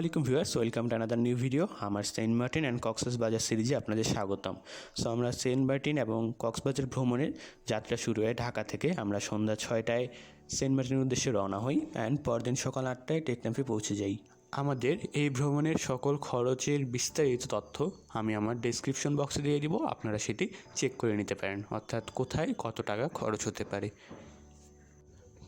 আলাইকুম viewers, welcome to another new video আমার Saint Martin and Cox's Bazar সিরিজে আপনাদের স্বাগতম। সো আমরা সেন্ট মার্টিন এবং কক্সবাজার ভ্রমণের যাত্রা শুরু হয় ঢাকা থেকে। আমরা সন্ধ্যা ছয়টায় সেন্ট মার্টিনের উদ্দেশ্যে রওনা হই অ্যান্ড পরদিন সকাল আটটায় টেকনাফে পৌঁছে যাই। আমাদের এই ভ্রমণের সকল খরচের বিস্তারিত তথ্য আমি আমার ডেসক্রিপশন বক্সে দিয়ে দিব। আপনারা সেটি চেক করে নিতে পারেন। অর্থাৎ কোথায় কত টাকা খরচ হতে পারে।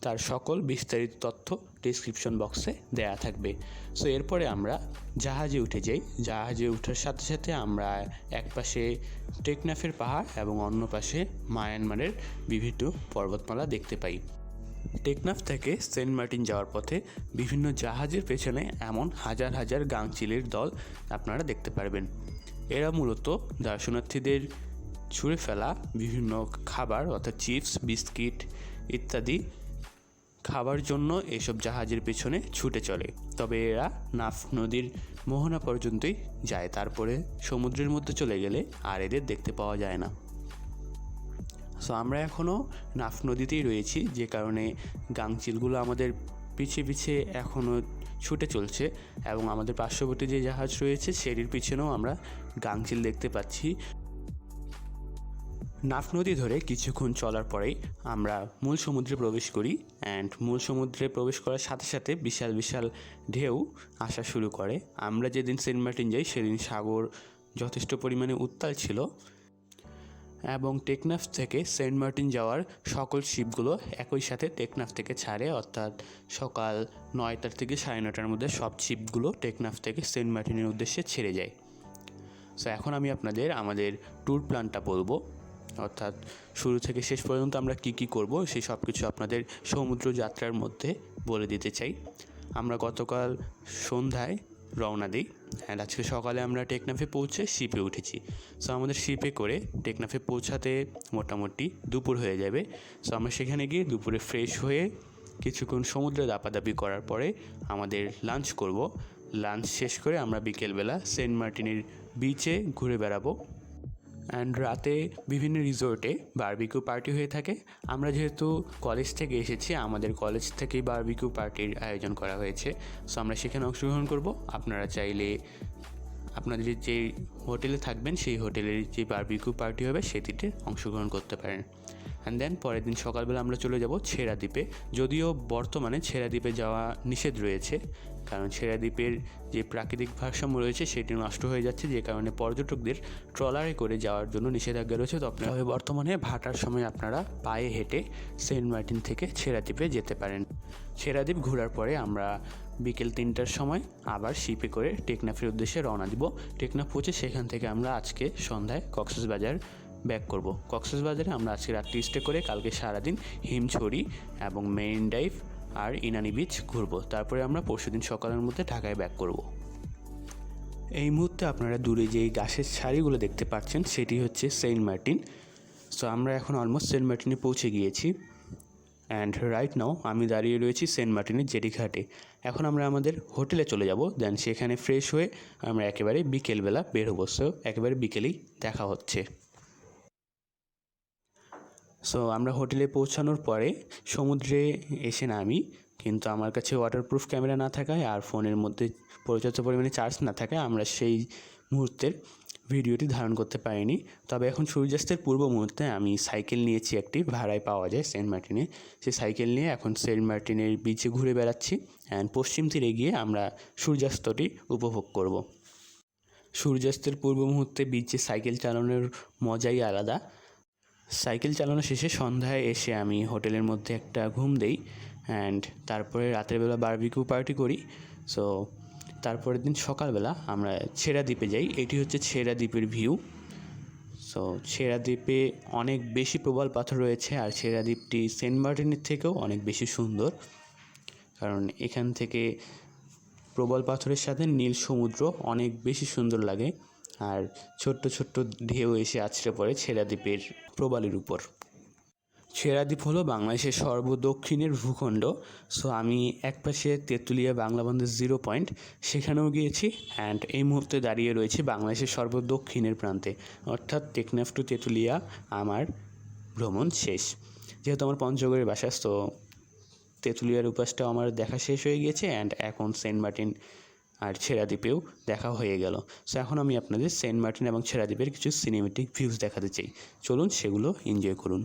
তার সকল বিস্তারিত তথ্য ডিসক্রিপশন বক্সে দেয়া থাকবে। সো এরপরে আমরা জাহাজে উঠে যাই। জাহাজে ওঠার সাথে সাথে আমরা এক পাশে টেকনাফের পাহাড় এবং অন্য পাশে মায়ানমারের বিভিন্ন পর্বতমালা দেখতে পাই। টেকনাফ থেকে সেন্ট মার্টিন যাওয়ার পথে বিভিন্ন জাহাজের পেছনে এমন হাজার হাজার গাংচিলের দল আপনারা দেখতে পারবেন। এরা মূলত দর্শনার্থীদের ছুঁড়ে ফেলা বিভিন্ন খাবার অর্থাৎ চিপস, বিস্কিট ইত্যাদি খাবার জন্য এসব জাহাজের পেছনে ছুটে চলে। তবে এরা নাফ নদীর মোহনা পর্যন্তই যায়। তারপরে সমুদ্রের মধ্যে চলে গেলে আর এদের দেখতে পাওয়া যায় না। সো আমরা এখনও নাফ নদীতেই রয়েছি। যে কারণে গাংচিলগুলো আমাদের পিছিয়ে পিছিয়ে এখনও ছুটে চলছে এবং আমাদের পার্শ্ববর্তী যে জাহাজ রয়েছে, সেটির পিছনেও আমরা গাংচিল দেখতে পাচ্ছি। নাফ নদী ধরে কিছুক্ষণ চলার পরেই আমরা মূল সমুদ্রে প্রবেশ করি অ্যান্ড মূল সমুদ্রে প্রবেশ করার সাথে সাথে বিশাল বিশাল ঢেউ আসা শুরু করে। আমরা যেদিন সেন্ট মার্টিন যাই, সেদিন সাগর যথেষ্ট পরিমাণে উত্তাল ছিল এবং টেকনাফ থেকে সেন্ট মার্টিন যাওয়ার সকল শিপগুলো একই সাথে টেকনাফ থেকে ছাড়ে। অর্থাৎ সকাল নয়টার থেকে সাড়ে নটার মধ্যে সব শিপগুলো টেকনাফ থেকে সেন্ট মার্টিনের উদ্দেশ্যে ছেড়ে যায়। সো এখন আমি আপনাদের আমাদের ট্যুর প্ল্যানটা বলব। অর্থাৎ শুরু থেকে শেষ পর্যন্ত আমরা কি কি করব, সেই সব কিছু আপনাদের সমুদ্র যাত্রার মধ্যে বলে দিতে চাই। আমরা গতকাল সন্ধ্যায় রওনা দিই অ্যান্ড আজকে সকালে আমরা টেকনাফে পৌঁছে শিপে উঠেছি। সো আমাদের শিপে করে টেকনাফে পৌঁছাতে মোটামুটি দুপুর হয়ে যাবে। সো আমরা সেখানে গিয়ে দুপুরে ফ্রেশ হয়ে কিছুক্ষণ সমুদ্রে দাপাদাপি করার পরে আমাদের লাঞ্চ করব। লাঞ্চ শেষ করে আমরা বিকেলবেলা সেন্ট মার্টিনের বিচে ঘুরে বেড়াবো। অ্যান্ড রাতে বিভিন্ন রিসোর্টে বারবিকিউ পার্টি হয়ে থাকে। আমরা যেহেতু কলেজ থেকে এসেছি, আমাদের কলেজ থেকেই বারবিকিউ পার্টির আয়োজন করা হয়েছে। সো আমরা সেখানে অংশগ্রহণ করব। আপনারা চাইলে আপনাদের যে হোটেলে থাকবেন, সেই হোটেলের যে বারবিকিউ পার্টি হবে, সেটিতে অংশগ্রহণ করতে পারেন। অ্যান্ড দেন পরের দিন সকালবেলা আমরা চলে যাব ছেড়া দ্বীপে। যদিও বর্তমানে ছেড়া দ্বীপে যাওয়া নিষেধ রয়েছে, কারণ ছেড়া দ্বীপের যে প্রাকৃতিক ভারসাম্য রয়েছে সেটি নষ্ট হয়ে যাচ্ছে, যে কারণে পর্যটকদের ট্রলারে করে যাওয়ার জন্য নিষেধাজ্ঞা রয়েছে। তো তবে বর্তমানে ভাটার সময় আপনারা পায়ে হেঁটে সেন্ট মার্টিন থেকে ছেড়া দ্বীপে যেতে পারেন। ছেড়া দ্বীপ ঘোরার পরে আমরা বিকেল তিনটার সময় আবার শিপে করে টেকনাফের উদ্দেশ্যে রওনা দিব। টেকনাফ পৌঁছে সেখান থেকে আমরা আজকে সন্ধ্যায় কক্সেস বাজার ব্যাক করব। কক্সেস বাজারে আমরা আজকে রাত্রি স্টে করে কালকে সারাদিন হিমছড়ি এবং মেইন ড্রাইভ আর ইনানি বিচ ঘুরবো। তারপরে আমরা পরশুদিন সকালের মধ্যে ঢাকায় ব্যাক করব। এই মুহূর্তে আপনারা দূরে যে গাছের শাড়িগুলো দেখতে পাচ্ছেন, সেটি হচ্ছে সেন্ট মার্টিন। সো আমরা এখন অলমোস্ট সেন্ট মার্টিনে পৌঁছে গিয়েছি। অ্যান্ড রাইট নাও আমি দাঁড়িয়ে রয়েছি সেন্ট মার্টিনের জেটিঘাটে। এখন আমরা আমাদের হোটেলে চলে যাব। দেন সেখানে ফ্রেশ হয়ে আমরা একেবারে বিকেলবেলা বের হব। সো একেবারে বিকেলেই দেখা হচ্ছে। সো আমরা হোটেলে পৌঁছানোর পরে সমুদ্রে এসে নামি। কিন্তু আমার কাছে ওয়াটারপ্রুফ ক্যামেরা না থাকায় আর ফোনের মধ্যে পর্যাপ্ত পরিমাণে চার্জ না থাকায় আমরা সেই মুহূর্তের ভিডিওটি ধারণ করতে পারিনি। তবে এখন সূর্যাস্তের পূর্ব মুহূর্তে আমি সাইকেল নিয়েছি একটি ভাড়ায় পাওয়া যায় সেন্ট মার্টিনে। সেই সাইকেল নিয়ে এখন সেন্ট মার্টিনের বিচে ঘুরে বেড়াচ্ছি অ্যান্ড পশ্চিম তীরে গিয়ে আমরা সূর্যাস্তটি উপভোগ করব। সূর্যাস্তের পূর্ব মুহূর্তে বিচে সাইকেল চালানোর মজাই আলাদা। সাইকেল চালানো শেষে সন্ধ্যায় এসে আমি হোটেলের মধ্যে একটা ঘুম দেই অ্যান্ড তারপরে রাতের বেলা বারবিকিউ পার্টি করি। সো তারপরের দিন সকালবেলা আমরা ছেড়া দ্বীপে যাই। এটি হচ্ছে ছেড়া দ্বীপের ভিউ সো ছেড়া দ্বীপে অনেক বেশি প্রবল পাথর রয়েছে আর ছেড়া দ্বীপটি সেন্ট মার্টিনের থেকেও অনেক বেশি সুন্দর। কারণ এখান থেকে প্রবল পাথরের সাথে নীল সমুদ্র অনেক বেশি সুন্দর লাগে। আর ছোট্ট ছোট্ট ঢেউ এসে আছড়ে পড়ে ছেড়া দ্বীপের প্রবালের উপর। ছেড়া দ্বীপ হলো বাংলাদেশের সর্বদক্ষিণের ভূখণ্ড। সো আমি একপাশে তেঁতুলিয়া বাংলা বন্ধের জিরো পয়েন্ট সেখানেও গিয়েছি অ্যান্ড এই মুহূর্তে দাঁড়িয়ে রয়েছে বাংলাদেশের সর্বদক্ষিণের প্রান্তে। অর্থাৎ টেকনাফ টু তেঁতুলিয়া আমার ভ্রমণ শেষ। যেহেতু আমার পঞ্চগড়ের বাসা তো তেঁতুলিয়ার উপাসটাও আমার দেখা শেষ হয়ে গিয়েছে অ্যান্ড এখন সেন্ট মার্টিন আর ছেড়াদ্বীপেও দেখা হয়ে গেল। সো এখন আমি আপনাদের সেন্ট মার্টিন এবং ছেড়াদ্বীপের কিছু সিনেমেটিক ভিউজ দেখাতে চাই। চলুন সেগুলো এনজয় করুন।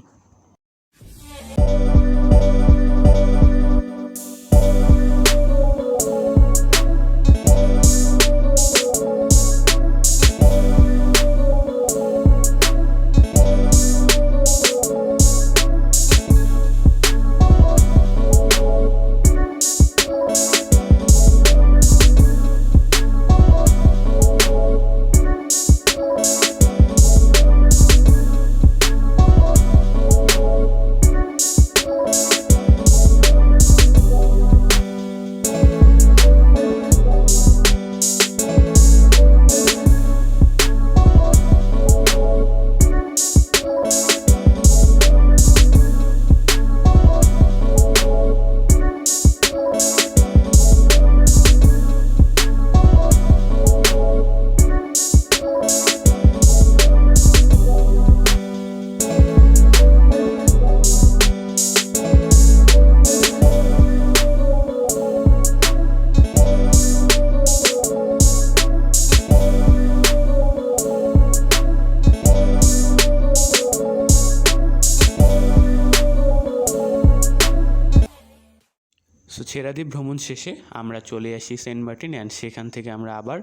সো ভ্রমণ শেষে আমরা চলে আসি সেন্ট মার্টিন অ্যান্ড সেখান থেকে আমরা আবার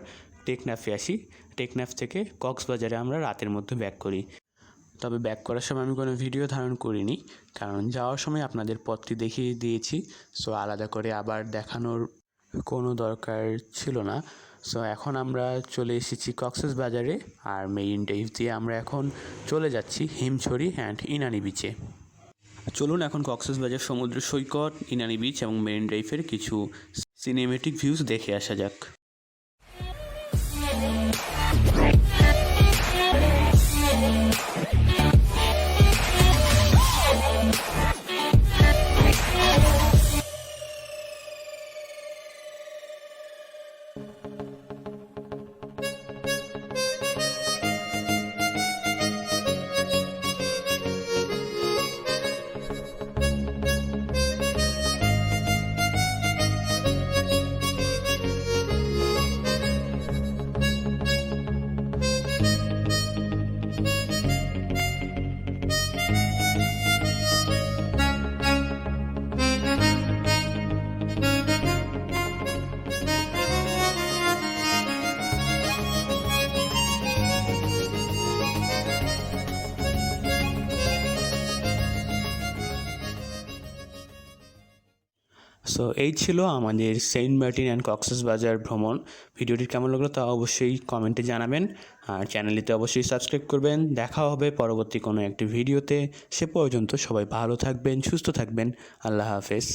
টেকনাফে আসি। টেকনাফ থেকে কক্সবাজারে আমরা রাতের মধ্যে ব্যাক করি। তবে ব্যাক করার সময় আমি কোনো ভিডিও ধারণ করিনি, কারণ যাওয়ার সময় আপনাদের পথটি দেখিয়ে দিয়েছি সো আলাদা করে আবার দেখানোর কোনো দরকার ছিল না। সো এখন আমরা চলে এসেছি কক্সেস বাজারে আর মেইন ড্রাইভ দিয়ে আমরা এখন চলে যাচ্ছি হিমছড়ি অ্যান্ড ইনানি বিচে চলুন এখন কক্সেস বাজার সমুদ্র সৈকত, ইনানি বিচ এবং মেরিন ড্রাইভের কিছু সিনেমেটিক ভিউজ দেখে আসা যাক। সো এই ছিল আমাদের সেন্ট মার্টিন অ্যান্ড কক্সেস বাজার ভ্রমণ। ভিডিওটি কেমন লাগল তা অবশ্যই কমেন্টে জানাবেন। আর চ্যানেলটিতে অবশ্যই সাবস্ক্রাইব করবেন। দেখা হবে পরবর্তী কোনো একটি ভিডিওতে। সে পর্যন্ত সবাই ভালো থাকবেন, সুস্থ থাকবেন। আল্লাহ হাফেজ।